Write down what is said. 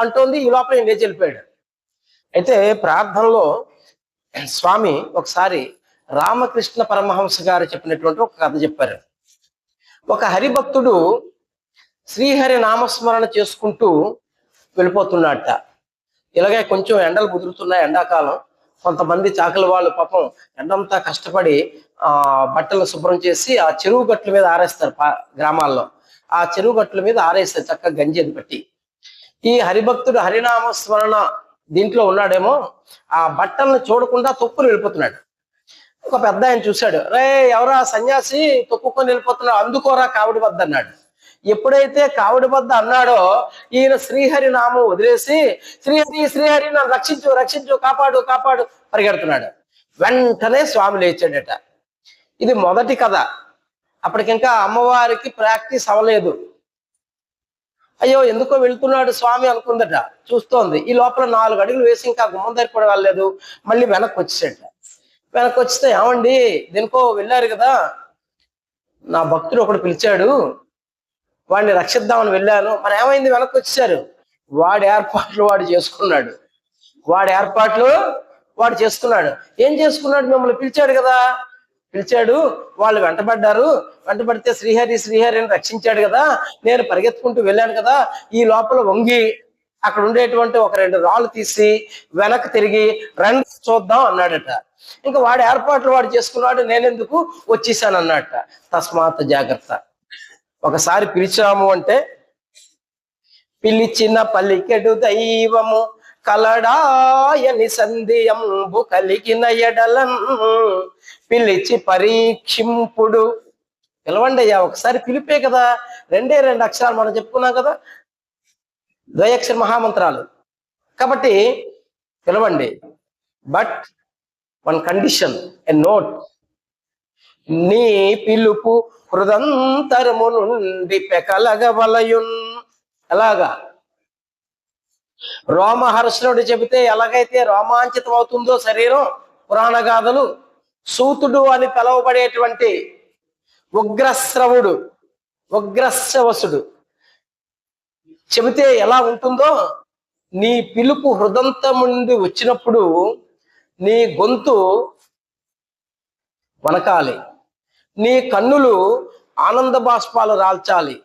అంటోంది ఈ లోపల లేచి వెళ్ళిపోయాడు అయితే ప్రార్థనలో స్వామి ఒకసారి రామకృష్ణ పరమహంస గారు చెప్పినటువంటి ఒక కథ చెప్పారు. ఒక హరిభక్తుడు శ్రీహరి నామస్మరణ చేసుకుంటూ వెళ్ళిపోతున్నట్ట ఇలాగే కొంచెం ఎండలు కుదురుతున్నాయి ఎండాకాలం. కొంతమంది చాకలి వాళ్ళు పాపం ఎండంతా కష్టపడి ఆ బట్టలు శుభ్రం చేసి ఆ చెరువు గట్ల మీద ఆరేస్తారు పా- గ్రామాల్లో. ఆ చెరువు గట్ల మీద ఆరేస్తారు చక్కగా గంజేది పట్టి. ఈ హరిభక్తుడు హరినామ స్మరణ దీంట్లో ఉన్నాడేమో ఆ బట్టలను చూడకుండా తొక్కుని వెళ్ళిపోతున్నాడు. ఒక పెద్ద ఆయన చూశాడు రే ఎవరా సన్యాసి? తొక్కుకొని వెళ్ళిపోతున్నాడు అందుకోరా కావిడి వద్ద అన్నాడు. ఎప్పుడైతే కావిడి వద్ద అన్నాడో ఈయన శ్రీహరి నామం వదిలేసి శ్రీహరి శ్రీహరి నన్ను రక్షించు రక్షించు కాపాడు కాపాడు పరిగెడుతున్నాడు. వెంటనే స్వామి లేచాడట. ఇది మొదటి కథ. అప్పటికింకా అమ్మవారికి ప్రాక్టీస్ అవ్వలేదు. అయ్యో ఎందుకో వెళ్తున్నాడు స్వామి అనుకుందట. చూస్తోంది. ఈ లోపల నాలుగు అడుగులు వేసి ఇంకా గుమ్మం దగ్గర కూడా వెళ్ళలేదు. మళ్ళీ వెనక్కి వచ్చేట. వెనక్కి వచ్చితే ఏమండి దేనికో వెళ్ళారు కదా. నా భక్తుడు ఒకడు పిలిచాడు. వాడిని రక్షిద్దామని వెళ్ళాను. మరి ఏమైంది? వెనక్కి వచ్చేసారు వాడి ఏర్పాట్లు వాడు చేసుకున్నాడు. వాడి ఏర్పాట్లు వాడు చేసుకున్నాడు. ఏం చేసుకున్నాడు? మిమ్మల్ని పిలిచాడు కదా. పిలిచాడు వాళ్ళు వెంటబడ్డారు. వెంటబడితే శ్రీహరి శ్రీహరి అని రక్షించాడు కదా. నేను పరిగెత్తుకుంటూ వెళ్ళాను కదా. ఈ లోపల వంగి అక్కడ ఉండేటువంటి ఒక రెండు రాళ్ళు తీసి వెనక్కి తిరిగి రండి చూద్దాం అన్నాడట. ఇంకా వాడు ఏర్పాట్లు వాడు చేసుకున్నాడు నేనెందుకు వచ్చేసాను అన్నట్ట తస్మాత్ జాగ్రత్త. ఒకసారి పిలిచాము అంటే పిలిచిన పలికెడు దైవము కలడాయని సందేయంబు కలిగిన ఎడలన్ పిలిచి పరీక్షింపుడు. పిలవండి అయ్యా ఒకసారి పిలిపే కదా. రెండే రెండు అక్షరాలు మనం చెప్పుకున్నాం కదా. ద్వయక్షర మహామంత్రాలు. కాబట్టి పిలవండి. But one condition a note. నీ పిలుపు హృదంతరము నుండి పెకలగవలయున్. ఎలాగా? రోమహర్షణుడు చెబితే ఎలాగైతే రోమాంచితం అవుతుందో శరీరం పురాణ గాథలు సూతుడు అని పిలువబడేటువంటి ఉగ్రశ్రవుడు ఉగ్రశ్రవసుడు చెబితే ఎలా ఉంటుందో నీ పిలుపు హృదంతం నుండి వచ్చినప్పుడు నీ గొంతు వనకాలి నీ కన్నులు ఆనంద బాష్పాలు రాల్చాలి.